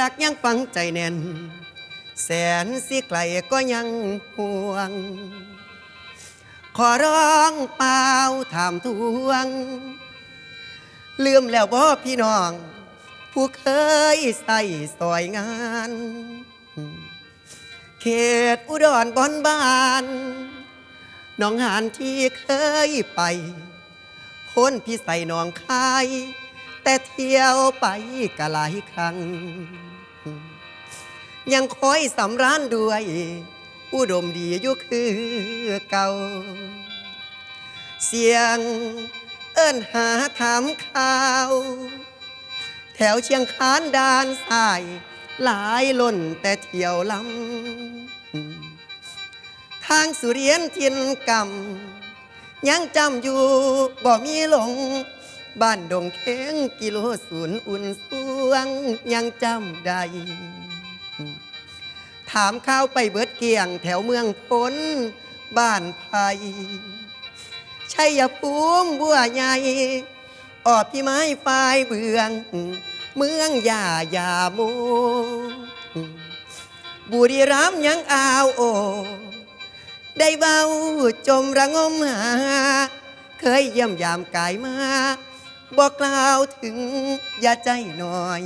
รักยังฝังใจแน่น แสนสิไกลก็ยังห่วง ขอร้องเปล่าถามทวง ลืมแล้วบ่พี่น้อง ผู้เคยใส่ซอยงาน เขตอุดรบอนบานน้องหานที่เคยไป พ้นพี่ใส่หนองคาย แต่เที่ยวไปกะหลายครั้ง ยังคอยสำราญด้วย อุดมดีอยู่คือเก่า เสียงเอิ้นหาถามข่าว แถวเชียงคานดานสาย หลายล้นแต่เที่ยวลำทางสุเรียนทินกำยังจำอยู่บ่มีหลง บ้านดงเข็งกิโลศูนย์อุ่นสวงยังจำได้ ถามข้าวไปเบิดเกียงแถวเมืองพ้นบ้านไผ่ชัยภูมิบัวใหญ่ออบพี่ไม้ไฟเบือง เมืองยายาโมบุรีรัมย์ยังอาวโอ ได้เบาจมระงมหา เคยเยี่ยมยามกายมา บอกกล่าวถึงอย่าใจหน่อย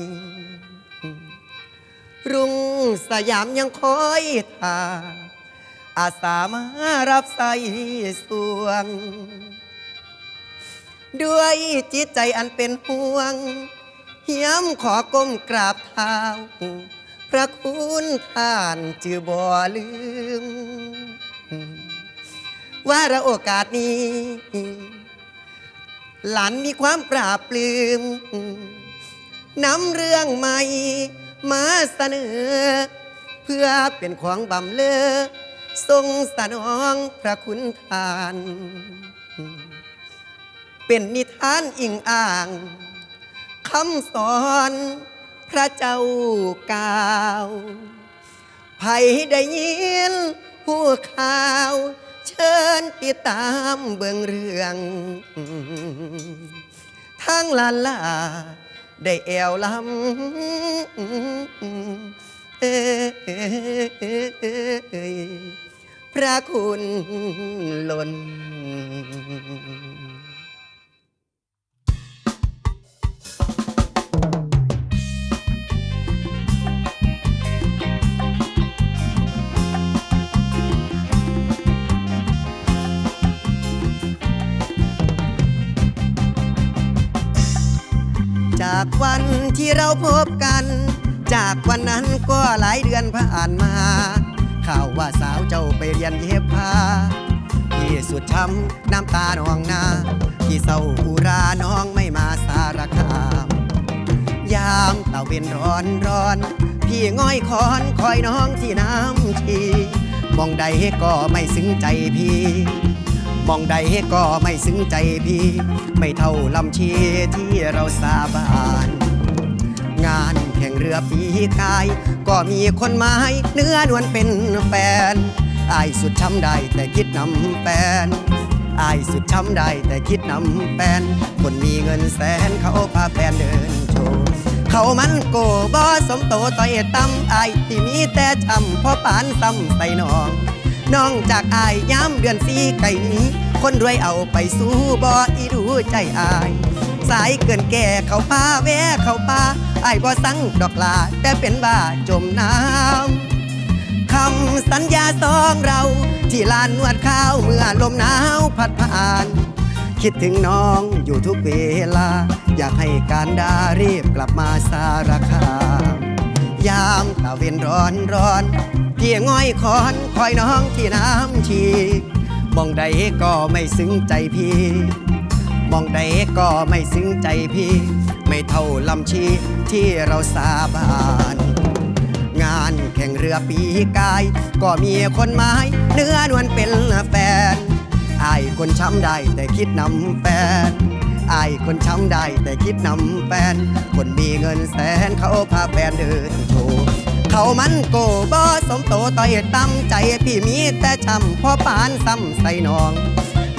รุ่งสยามยังคอยท่าอาสามารับใส่สวง ด้วยจิตใจอันเป็นห่วง เหียมขอก้มกราบเท้า พระคุณท่านจือบ่ลืม ว่าระโอกาสนี้ หลานมีความปราบปลื้มนำเรื่องใหม่มาเสนอ เพื่อเป็นของบำเลอทรงสนองพระคุณทาน เป็นนิทานอิงอ่างคำสอนพระเจ้าก่าวไผได้ยินผู้ข่าว เชิญติดตามเบื้องเรื่องทั้งลานลา ได้แอวลำเอ้ยพระคุณล้น จากวันที่เราพบกัน จากวันนั้นก็หลายเดือนผ่านมา ข่าวว่าสาวเจ้าไปเรียนเย็บผ้าพี่สุดช้ำน้ำตาหนองนาพี่เศร้าอุราน้องไม่มาสารคาม ยามตะเวนร้อนร้อน พี่ง่อยคอนคอยน้องที่น้ำชีมองใดก็ไม่ซึ้งใจพี่ มองใดก็ไม่ซึ้งใจพี่ ไม่เท่าลำชีที่เราสาบานงานแข่งเรือปีกาย ก็มีคนไม้เนื้อนวลเป็นแฟนอายสุดช้ำได้แต่คิดนำแฟนอายสุดช้ำได้แต่คิดนำแฟนคนมีเงินแสนเขาพาแฟนเดินโชว์เขามันโกบอสมโตต่อยตำอายที่มีแต่ช้ำเพราะปานซ้ำใส่น้อง น้องจากอายย้ำเดือนสีไก่นี้ คนรวยเอาไปสู้บ่อีดูใจอาย สายเกินแก่เขาพาแวะเขาพาอายบ่สั่งดอกลาแต่เป็นบ้าจมน้ำคำสัญญาสองเรา ที่ลานนวดข้าวเมื่อลมหนาวพัดผ่าน คิดถึงน้องอยู่ทุกเวลา อยากให้การดารีบกลับมาสารคามยามตะเวนร้อนร้อน พี่ง่อยคอนคอยน้องที่น้ำชีมองใดก็ไม่ซึ้งใจพี่ มองใดก็ไม่ซึ้งใจพี่ ไม่เท่าลำชีที่เราสาบาน งานแข่งเรือปีกาย ก็มีคนไม้เนื้อนวลเป็นแฟนอายคนช้ำได้แต่คิดนำแฟนอายคนช้ำได้แต่คิดนำแฟน คนมีเงินแสนเขาพาแฟนเดินโชว เขามันโกบอสมโตต่อยตั้มใจพี่มีแต่ช้ำพ่อปานซ้ำใส่น้อง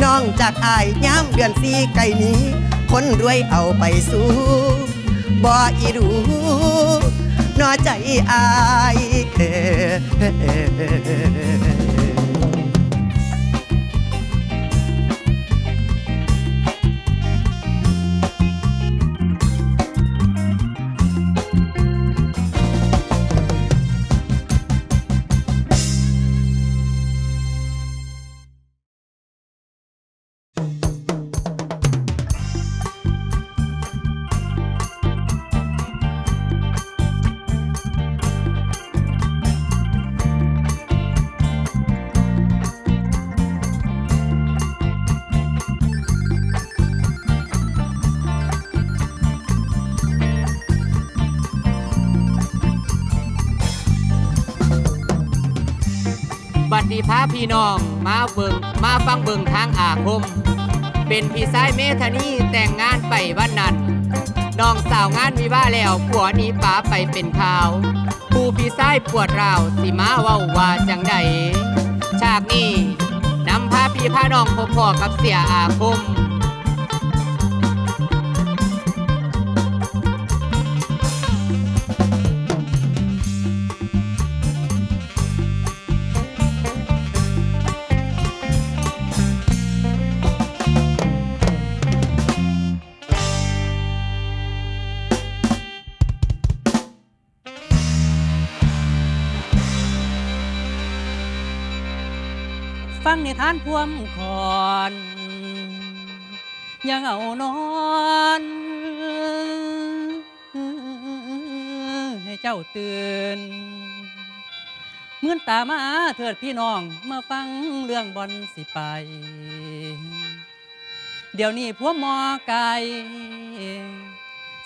น้องจากอายย้ำเดือนสีไก่นี้ คนรวยเอาไปสู้บ่อีดูนอใจอายเออ สีพาพี่น้อง มาเบิงมาฟังเบิงทางอาคม เป็นพี่ชายเมธานีแต่งงานไปวันนั้นน้องสาวงานวิวาแล้วผัวนี้ป๋าไปเป็นข่าวผู้พี่ชายปวดราวสิมาเว้าว่าจังใดฉากนี้นำพาพี่พาน้องพบพ่อกับเสียอาคม ทานพวมคอนยังเอานอนให้เจ้าตื่นเมื่อนตามาเถิดพี่น้องมาฟังเรื่องบอลสิไป เดี๋ยวนี้พวกหมอไก่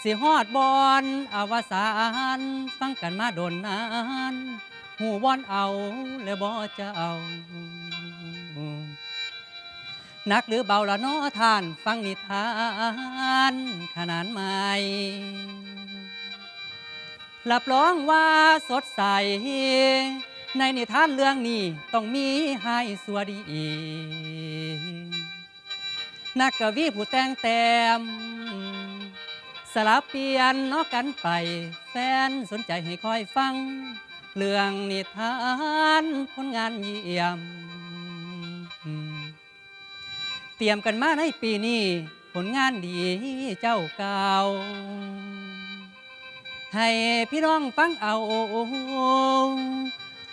สิฮอดบอลอวสานฟังกันมาโดนนานหูบอนเอาแล้วบ่จะเอา นักหรือเบาละน้อทาน ฟังนิทานขนานใหม่รับรองว่าสดใส ในนิทานเรื่องนี้ต้องมีให้สวดี นักกวีผู้แต่งแต้มสลับเปลี่ยนนอกกันไป แฟนสนใจให้คอยฟัง เรื่องนิทานผลงานเยี่ยม ตรียมกันมาในปีนี้ ผลงานดีเจ้าเก่าให้พี่น้องฟังเอา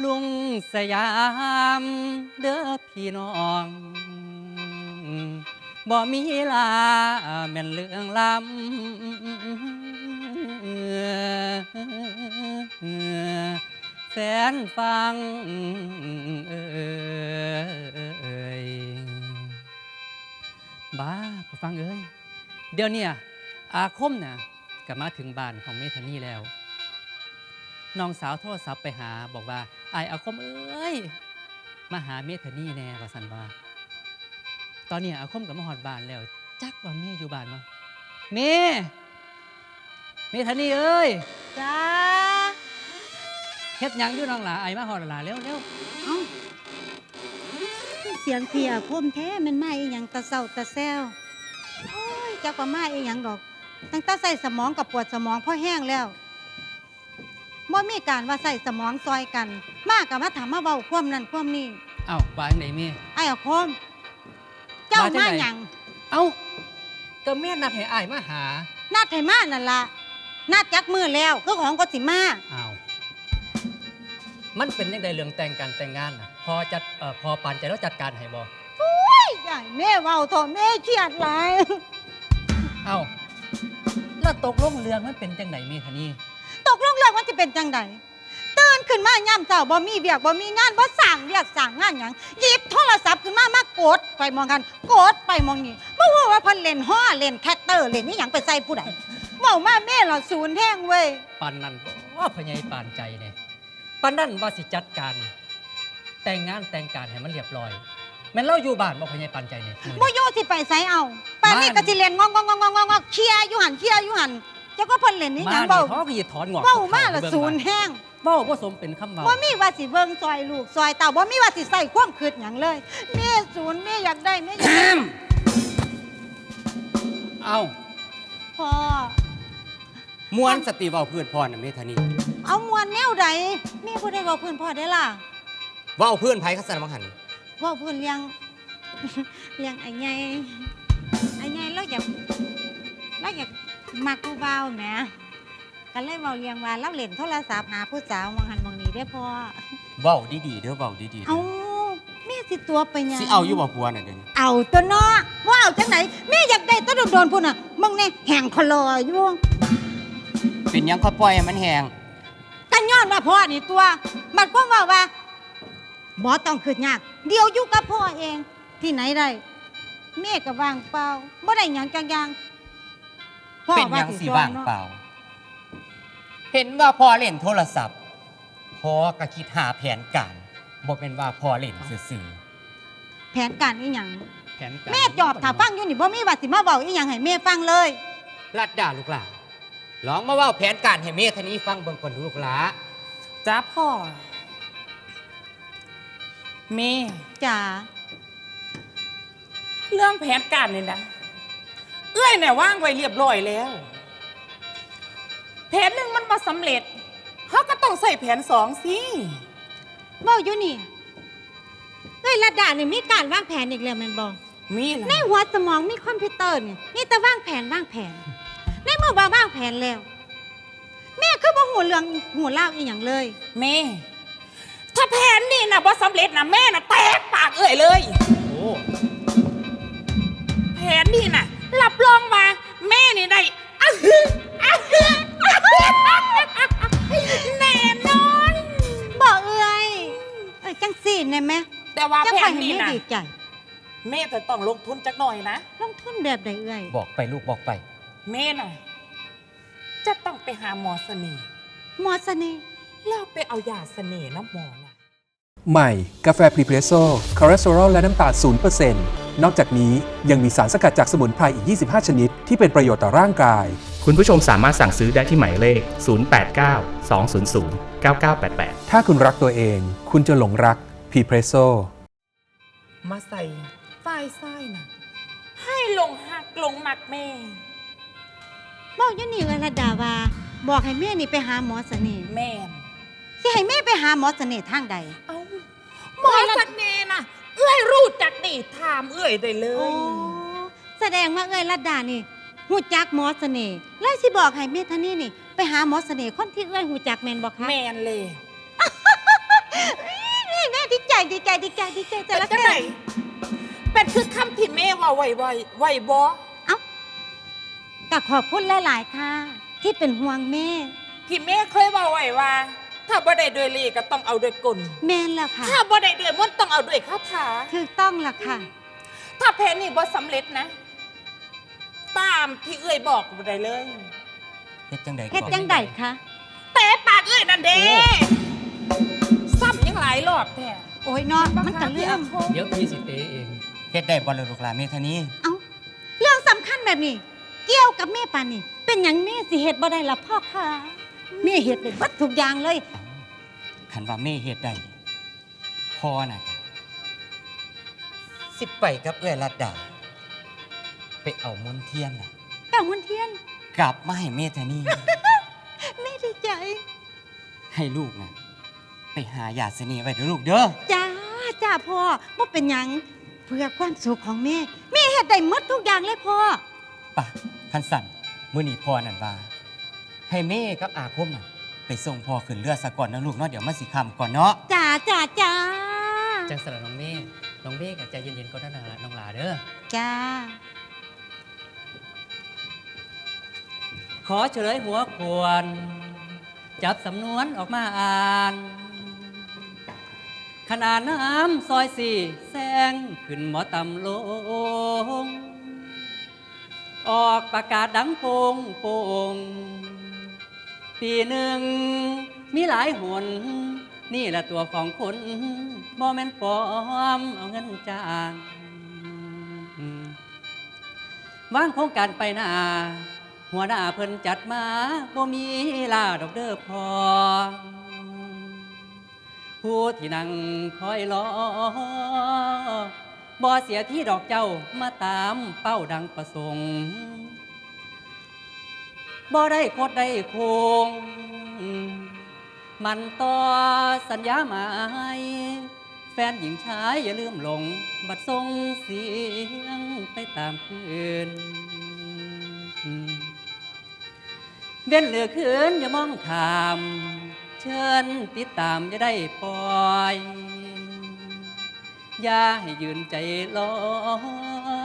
ลุงสยามเด้อพี่น้องบ่มีลาแม่นเรื่องลำแสนฟังเอ่ย บ้าผู้ฟังเอ้ยเดี๋ยวเนี่ยอาคมน่ะกลับมาถึงบ้านของเมธานี่แล้วน้องสาวโทรศัพท์ไปหาบอกว่าไอายอาคมเอ้ยมาหาเมธานี่แน่ว่าสันว่า ตอนนี้อาคมกับมาหอดบ้านแล้ว จักว่าเมย์อยู่บ้านมั้เมเมธานี่เอ้ยจ้าเฮ็ดหยังอยู่น้องหลาไอายมาหอดหลาเร็วเร็วเอ้าเสียงเพียคมแท้แมันมาอีหยังตะเศร้าตะแซวโอ้ยจักว่ามาอีหยังดอก ตั้งแต่ใส่สมองกับปวดสมองพ่อแห้งแล้วบ่มีการว่าใส่สมองซอยกัน มากับมาถามมาเบาความนั่นความนี้เอ้าว่าจังไดเมไอ้อาคม เจ้าว่าจั่มางใด หยังเอ้าก็แม่นัดให้อายมาหานัดให้มานั่นละนัดจักมือแล้วคือของก็สิมา อ้าวมันเป็นยังไงเรื่องแต่งการแต่งงานน่ะพ อจัดเอ่อพอปานใจแล้วจัดการให้บ่ใหญ่แม่เว้าโทแม่เครียดหลายเอ้าแล้วตกลงเรื่องมันเป็นจังไดเมคะนี่ตกลงเรื่องว่าจะเป็นจังใดตื่นขึ้นมาย่ำเจ้าบ่มีเบียกบ่มีงานบ่สั่งเบียกสั่งงานหยังหยิบโทรศัพท์ขึ้นมามากดไปมองกันกดไปมองนี่บ่ฮู้ว่าเพิ่นเล่นฮ้อเล่นแท็กเตอร์เล่นนี่หยังไปใส่ผู้ใดเว้ามาแม่เราศูนย์แห้งเว้ยปานนั้นบ่พญายปานใจเนี่ยปานนั้นว่าสิจัดการ แต่งงานแต่งการให้มันเรียบร้อย แม่นเราอยู่บ้านบ่พญายปานใจเนี่ยมื้อบ่นี้อยู่สิไปไสเอาป่านนี้บ้าน ก็สิเล่นงองงองงองงองเคลียร์อยู่หันเคลียร์อยู่หันเจ้าก็เพิ่นเล่นนี่หมายังนี่เว้าท้อก็สิถอนงอกเว้ามาเข้ละเบิ่งศูนย์บ้าแห้งเว้าบ่สมเป็นคำเว้าบ่มีว่าสิเบิ่งซอยลูกซอยเต่าบ่มีว่าสิใส่ความคิดหยังเลยแม่ศูนย์แม่อยากได้แม่อยากได้เอ้าพ่อมวนสติเว้าพื้นพ่อน่ะเมธานีเอามวนแนวใดแม่บ่ได้เว้าเพื้นพ่อได้ล่ะ เว้าพื้นไผคัสนบังหันเว้าเพื้นเลี้ยง เลี้ยงไอ้ใหญ่ไอ้ใหญ่เราอยากเราอยากมักผู้เบาวแหมก็เลยเว้าเลี้ยงว่าเราเล่นโทรศัพท์หาผู้สาวมองหันมองนี้ได้อพ่อเว้าดีๆเด้อเว้าดีๆเอาแม่สิตัวไปหยัง สิเอาอยู่บ่ผัวน่ะเดี๋ยวนี้เอาตัวเนาะว่าเอาจังไหนแม่อยากได้ตัวโดนๆพุ่นน่ะมึงเนี่ยแห่งคลออยู่เป็นหยังค่อยปล่อยให้มันแห้งกันย้อนว่าพ่อนี่ตัว มันก็ว่าว่า บ่ต้องขึ้นยาก เดี๋ยวอยู่กับพ่อเอง ที่ไหนได้แม่ก็ว่างเปล่าบ่ได้หยังจังอย่างพ่อเป็นหยังว่าสิจอว่างนะเปล่า เห็นว่าพ่อเล่นโทรศัพท์พ่อก็คิดหาแผนการบ่เป็นว่าพ่อเล่นซื่อแผนการอีหยังแผนการแม่จอบถ้าฟังอยู่นี่บ่มีว่าสิมาเว้าอีหยังให้แม่ฟังเลยๆลัดดาลูกหลาลองมาเว้าแผนการให้เมธานีฟังเบิ่งก่อนดูลูกหลา จ้าพ่อ เมย์จ๋าเรื่องแผนการเนี่ยนะเอื้อยเนี่ยว่างไว้เรียบร้อยแล้ว แผนหนึ่งมันมาสำเร็จเขาก็ต้องใส่แผนสองสิเว้าอยู่นี่เอ้ยระดานี่มีการวางแผนอีกแล้วแม่นบ่มีในนะหัวสมองมีคอมพิวเตอร์นี่มีแต่วางแผนวางแผน ในเมื่อว่าวางแผนแล้ว แม่คือบ่หูเรื่องหูเล่าวอีหยังเลย เมย์ ถ้าแผนนี่นะว่าสำเร็จนะแม่นะแตกปากเอื้อยเลย โอ้แผนนี่นะรับรองมาแม่นี่ได้อะฮึอะฮึอะฮึแน่นอนบ่เอ้ยเอ้ยจังสี่ได้ไหมแต่ว่าจังแผค่อยนให้นี่แม่นะดีใจแม่จะต้องลงทุนจักหน่อยนะ ลงทุนแบบใดเอ้ยบอกไปลูกบอกไป แม่น่ะ จะต้องไปหาหมอเสน่ห์หมอเสน่ห์แล้วไปเอายาเสน่ห์น้ำหมอน่ะ ใหม่ กาแฟพรีเพรสโซ่คอเลสเตอรอลและน้ำตาล0%นนอกจากนี้ยังมีสารสกัดจากสมุนไพรอีก 25 ชนิด ที่เป็นประโยชน์ต่อร่างกาย คุณผู้ชมสามารถสั่งซื้อได้ที่หมายเลข 089 200 9988 ถ้าคุณรักตัวเอง คุณจะหลงรักพรีเพรสโซ่มาใส่ฝ้ายไส้น่ะ ให้ลงหักลงหมักแม่เว้าอยู่นี่เอ้ยระดาว่า บอกให้แม่นี่ไปหาหมอเสน่ห์แม่น สิให้แม่ไปหาหมอเสน่ห์ทางใด เอาหมอเสน่ห์น่ะ เอื้อยรู้จักดีถามเอื้อยได้เลโอ้ย แสดงว่าเอ้ยระดานี่หูจักหมอเสน่ห์แล้วสิบอกให้แม่ท่านี่นี่ ไปหาหมอเสน่ห์คนที่เอ้ยหูจักแม่นบ่คะแม่นเลยนี่แม่ดีใจดีใจดีใจดีใจแต่เป็นละจังแค่ไหนเป็นคือคำที่แม่ว่าไหวไหวไหวบอก็ขอบคุณหลาย ๆ ค่ะ ที่เป็นห่วงแม่ ที่แม่เคยว่าไหวว่า ถ้าบ่ได้ด้วยเลขก็ต้องเอาด้วยกลแม่นแล้วค่ะ ถ้าบ่ได้ด้วยมนต์ต้องเอาด้วยคาถา ถูกต้องละค่ะ ถ้าแผนนี่บ่สำเร็จนะ ตามที่เอื้อยบอกบ่ได้เลย เฮ็ดจังได๋เฮ็ดจังไดคะแต่ปากเอื้อยนั่นเด้ซ้ำยังหลายรอบแท้โอ้ยเนาะมันก็เรื่อง เดี๋ยวพี่สิเตเอง เฮ็ดได้บ่ล่ะลูกหลาเมธานีเอ้าเรื่องสำคัญแบบนี้ เกี่ยวกับแม่ปานนี่เป็นหยังแม่สิเฮ็ดบ่ได้ล่ะพ่อค่ะ แม่เฮ็ดได้เบัดทุกอย่างเลยคันว่าเมเฮ็ดได้พ่อน่ะสิไปกับเอื้อยลัดดา ไปเอามนต์เทียนน่ะแต่วันเทียนกลับมาให้เมธานีแม่ดีใจให้ลูกน่ะไปหายาเสน่ห์ไว้เด้อลูกเด้อจ้าจ้าพ่อบ่เป็นหยังเพื่อความสุขของแม่แม่เฮ็ดได้หมดทุกอย่างเลยพ่อ ปะคันสั่นมื้อนี้พ่อนั่นว่า ให้เมกับอาคมน่ะไปส่งพ่อขึ้นเรือซะก่อนนะลูกเนาะเดี๋ยวมันสิค่ำก่อนเนาะจ้าจ้าจ้าจังสระน้องเมฆน้องเมฆอะใจเย็นๆก็ได้นะน้องหลาเด้อจ้า ขอเฉลยหัวควร จับสำนวนออกมาอ่าน ขนาดน้ำซอยสี่แซงขึ้นหมอตำลง ออกประกาศดังโปงโปง ปีหนึ่งมีหลายหน นี่แหละตัวของคนบ่แม่นปลอมเอาเงินจ้างวางโครงการไปหน้าหัวหน้าเพิ่นจัดมาบ่มีลาดอกเด้อพอ ผู้ที่นั่งคอยรอบ่เสียที่ดอกเจ้ามาตามเป้าดังประสงค์ บ่ได้โคดได้คง มันต่อสัญญาหมาย แฟนหญิงชายอย่าลืมหลง บัดทรงเสียงไปตามคืนเว้นเหลือคืนอย่ามองถาม เชิญติดตามอย่าได้ปล่อยอย่าให้ยืนใจลอ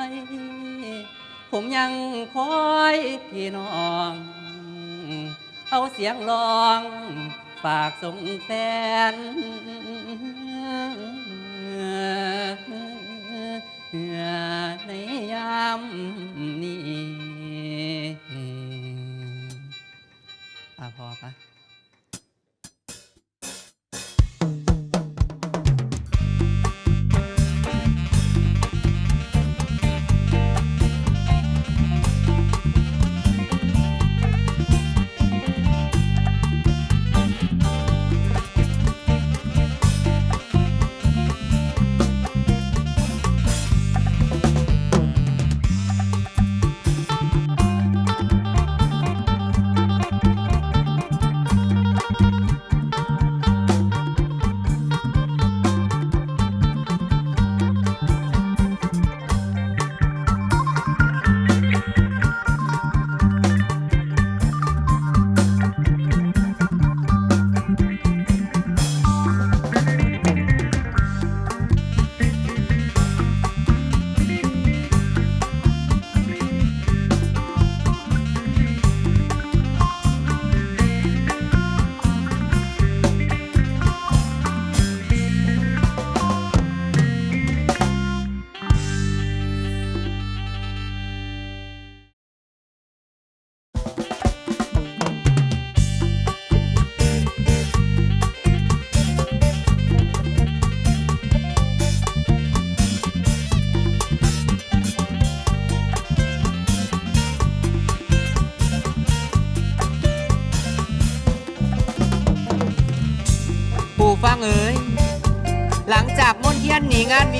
ย ผมยังคอยพี่น้อง เอาเสียงร้องฝากส่งแฟนในยามนี้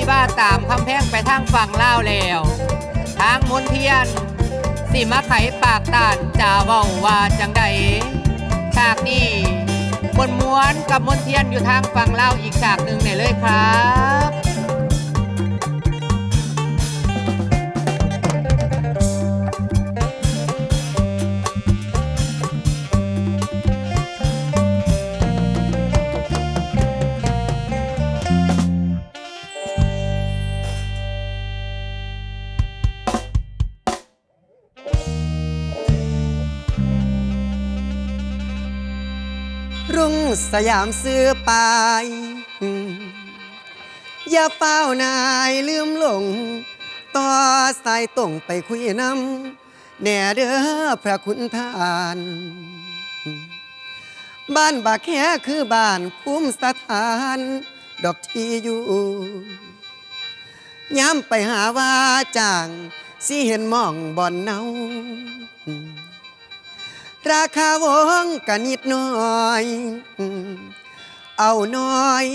ว่าตามคำแพงไปทางฝั่งลาวแล้ว ทางมนเทียน สิมาไขปากตานจะเว้าว่าจังใดฉากนี้บนม้วนกับมนเทียนอยู่ทางฝั่งลาวอีกฉากหนึ่งเนี่ยเลยครับ สยามซื้อไปอย่าเฝ้านายลืมหลง ต่อสายตรงไปคุยน้ำแน่เด้อพระคุณทาน บ้านบากแค่คือบ้านภูมิสถาน ดอกที่อยู่ย้ำไปหาว่าจ้างสิเห็นมองบ่อนเนา ราคาวงกันนิดน่อย เอาน้อย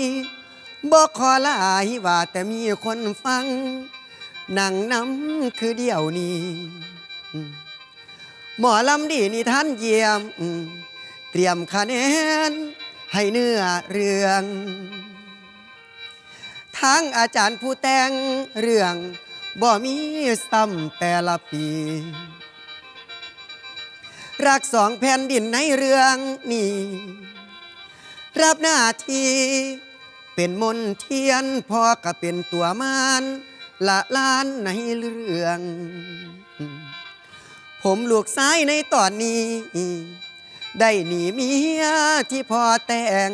บอกขอหลายว่าแต่มีคนฟังนั่งน้ำคือเดียวนี้ หมอลำดีนี่ท่านเยี่ยม เตรียมคะแนนให้เนื้อเรื่องทั้งอาจารย์ผู้แต่งเรื่องบ่มีซ้ำแต่ละปี รักสองแผ่นดินในเรื่องนี้ รับหน้าที่เป็นมนเทียนพอก็เป็นตัวมานละล้านในเรื่อง ผมลูกซ้ายในตอนนี้ ได้หนีเมียที่พอแต่ง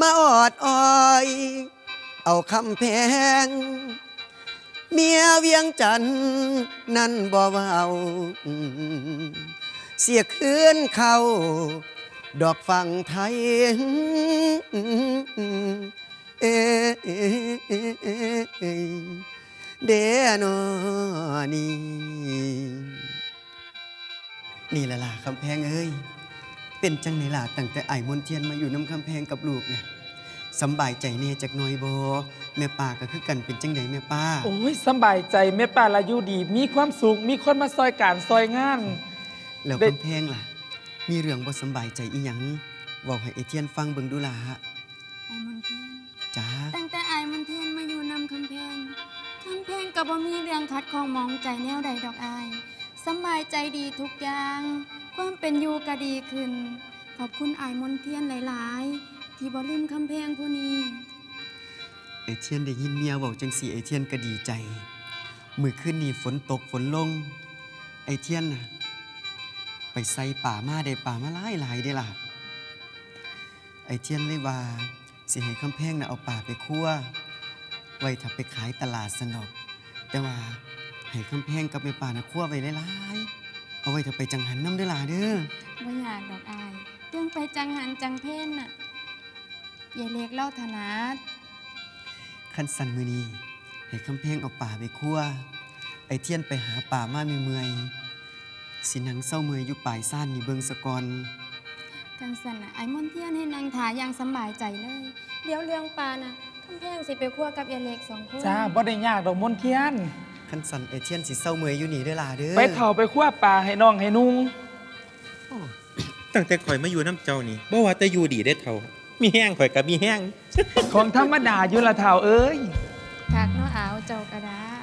มาออดอ้อย เอาคำแพง เมียเวียงจันทน์นั่นบ่เว้าเสียคืนเขาดอกฟังไทยเอเดนอนี่นี่ละล่ะคำแพงเอ้ย เป็นจังไหนล่ะตั้งแต่ไอ้ายมนเทียนมาอยู่น้ำคำแพงกับลูกเนี่ย สำบายใจเน่จากหน้อยบแม่ป้าก็คือกันเป็นจังไดแม่ป้า โอ้ยสำบายใจแม่ป้าละอยู่ดี มีความสุขมีคนมาซอยการซอยงาน แล้วได้คำแพงล่ะ มีเรื่องบ่สำบายใจอีหยังเว้าให้ไอเทียนฟังเบิ่งดูล่ะไอ้มนเทียน จ้าตั้งแต่ไอ้มนเทียนมาอยู่นำคำแพงคำแพงก็บ่มีเรื่องขัดข้องหมองใจแนวใดดอกอายสำบายใจดีทุกอย่าง ความเป็นอยู่ก็ดีขึ้น ขอบคุณไอ้มนเทียนหลาย ๆ ที่บ่ลืมคำแพงผู้นี้ไอเทียนได้ยินเมียเว้าจังสี่ไอเทียนก็ดีใจ มื้อคืนนี้ฝนตกฝนลง ไอเทียนน่ะไปใส่ป่ามาได้ป่ามาหลายหลายได้ล่ะ ไอเทียนเลยว่าสิให้คำแพงน่ะเอาป่าไปคั่ว ไว้ถ้าไปขายตลาดสนอกแต่ว่าให้คำแพงกับแม่ป่าน่ะคั่วไว้หลายๆเอาไว้ถ้าไปจังหันน้ำเด้อล่ะเด้อ บ่อยากดอกอายเรื่องไปจังหันจังเพ่นน่ะอ ย่าเล็กเล่าถนัดขั้นสันมือนี้ให้คำแพงเอาป่าไปคั่ว ไอเทียนไปหาป่ามามีเมื่อยๆสิหนังเศร้าเมื่อยอยู่ปลายซ่านนี่เบิงสะกอนกันสันน่ะไอ้มนเทียนให้นางถาอย่างสำบายใจเลย เดี๋ยวเรื่องปลาน่ะคำแพงสิไปคั่วกับยายเล็กสองคนจ้าบ่ได้ยากดอกมนเทียน ขั้นสันไอเทียนสิเศร้าเมื่อยอยู่นี่เด้อล่ะเด้อไปเถาไปคั่วปลาให้น้องให้นุ่งตั้งแต่ข่อยมาอยู่น้ำเจ้านี่บ่ว่าแต่อยู่ดีได้เท่า มีแห้งข่อยกับมีแห้งของธรรมดาอยู่ละเถาเอ้ยคักเนาะอาวเจ้าก็ได้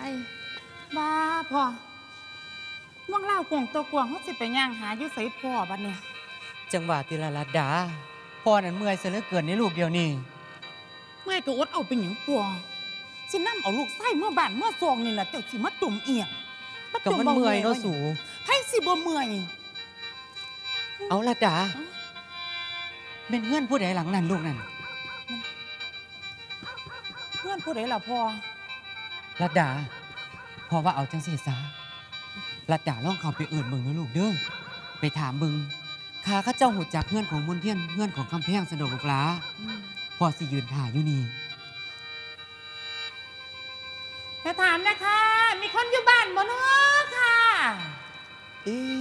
บ้าพ่อว่างเล่ากวงตัวกวงเขาสิไปย่างหาอยู่ไสพ่อบัดเนี่ยจังหวะติลาลัดดาพ่อนั้นเมื่อยเสียเหลือเกินในลูกเดียวนี่เมื่อยก็อดเอาเป็นหยังพ่อสินำเอาลูกไส้เมื่อบ้านเมื่อซองนี่แหละเจ้าสิมาตุ่มเอียงาก็ตุ่มันบ่เมื่อยเนาะไว้สูไผสิบ่เมื่อยเอาลัดดา เป็นเพื่อนผู้ใดหลังนั้นลูกนั่นเพื่อนผู้ใดล่ะพ่อลัดดาพ่อว่าเอาจังสีซาลัดดาลองเข้าไปเอื่นเบิ่งเนาะลูกเด้อไปถามเบิ่งข้าเข้าเจ้าหูจักเพื่อนของมนเทียนเพื่อนของคำแพงสะดวกลูกหลาพ่อสิยืนถ่ายอยู่นี่แม่ถามนะคะ มีคนอยู่บ้านบ่เนาะค่ะเอ๊ะ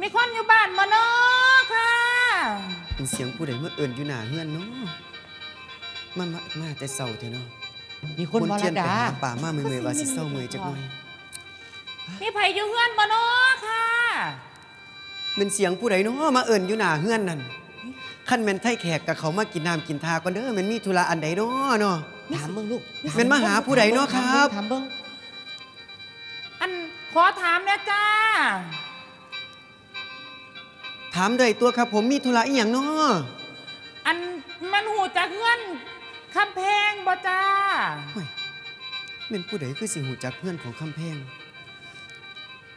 มีคนอยู่บ้านบ่เนาะค่ะ เป็นเสียงผู้ใดเมื่อเอิ่นอยู่หน้าเฮือนเนาะมามามาแต่เศร้าเถอะเนาะมีคนมบ่เทีลันดไปดาหาป่ามาเมื่อยๆว่าสิเศร้าเมื่อยจักหน่อยมีไผอยู่เฮือนบ่เนาะค่ะเป็นเสียงผู้ใดเนาะมาเอิ่นอยู่หน้าเฮือนนั่นขั้นแม่นไทยแขกกับเขามากินน้ำกินทาก่อนเด้อแม่นมีธุระอันใดเนาะเนาะ ถามเบิ่งลูกเป็นมาหาผู้ใดเนาะครับ ถามเบิ่งอันขอถามนะจ้า ถามได้ตัวครับ ผมมีธุระอีหยังเนาะอันมันหูจักเฮือนคำแพงบ่จ้าเฮ้ยแม่นผู้ใดคือสิหูจักเพื่อนของคำแพง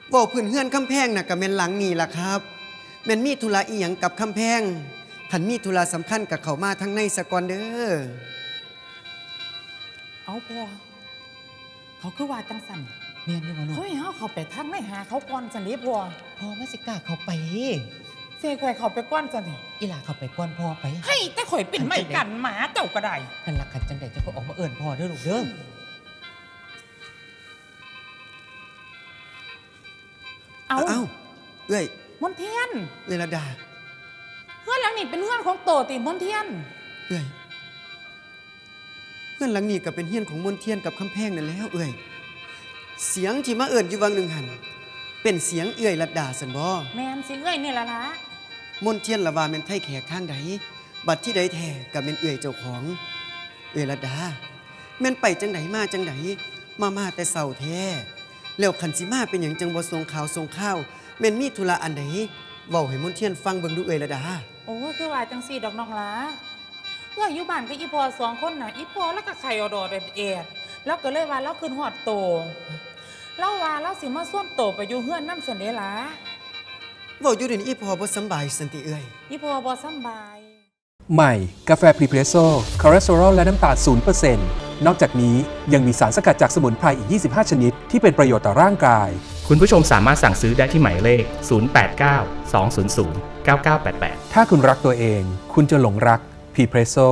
เว่าพื้นเฮือนคำแพงน่ะก็แม่นหลังนี่ล่ะครับแม่นมีธุระอีหยังกับคำแพงคันมีธุระสำคัญกับเขามาทั้งในสะกอนเด้อเอาพอเขาคือว่าจังสันแม่นอยู่บ่ลูกเขาให้เฮาเขาไปทักไม่หาเขาก่อนสันนี้พอพ่อมาสิกล้าเข้าไป เสียข่อยเขาไปก้อนสันนี่อีหลาเข้าไปก่อนพ่อไปให้แต่ข่อยเป็นไม่กันหมาเจ้าก็ได้กันรักกันจังใดเจะก็ออกมาเอิ่นพ่อเด้อลูกเด้อเอาเอ้าเอ้ยมนเทียนเวลาดาเฮือนหลังนี้เป็นเฮือนของโตติมนเทียน เอ้ยเพื่อนหลังนี้ก็เป็นเฮียนของมนเทียนกับคำแพงนั่นแล้ว เอ้ยเสียงที่มาเอิ่นอยู่วังหนึ่งหัน เป็นเสียงเอื้อยลัดดาสันบ่ แมนสิเอ้ยนี่ละละ มนเทียนละว่าแม่นไทยแขกทางใดบัดที่ใดแท้กับเป็นเอื้อยเจ้าของ เอื้อยลัดาแม่นไปจังไดมาจังไดมามาแต่เศร้าแท้แล้วคันสิมาเป็นหยังจังบ่ส่งข่าวส่งข้าวแม่นมีธุระอันใดเว้าให้มนเทียนฟังเบิ่งดูเอื้อยลัดาโอ้คือว่าจังสี่ดอกน้องหละเอ้ยออยู่บ้านกับอีพอสองคนน่ะอีพอแล้วก็ไข่อดอดเอ็ดแล้วก็เลยว่าเราขึ้นหอดโตเล่าว่าเราสิมาส่วนโตไปอยู่เฮือนน้ำเสนเดล่ะ ว้าอยู่เดี๋ยวนี้อีพอบ่สำบายสันติเอื้อยอีพอบอสำบาย ใหม่ กาแฟพรีเพรสโซ่คอเลสเตอรอลและน้ำตาล0%นนอกจากนี้ยังมีสารสกัดจากสมุนไพรอีก 25 ชนิด ที่เป็นประโยชน์ต่อร่างกาย คุณผู้ชมสามารถสั่งซื้อได้ที่หมายเลข 089 200 9988 ถ้าคุณรักตัวเอง คุณจะหลงรักพรีเพรสโซ่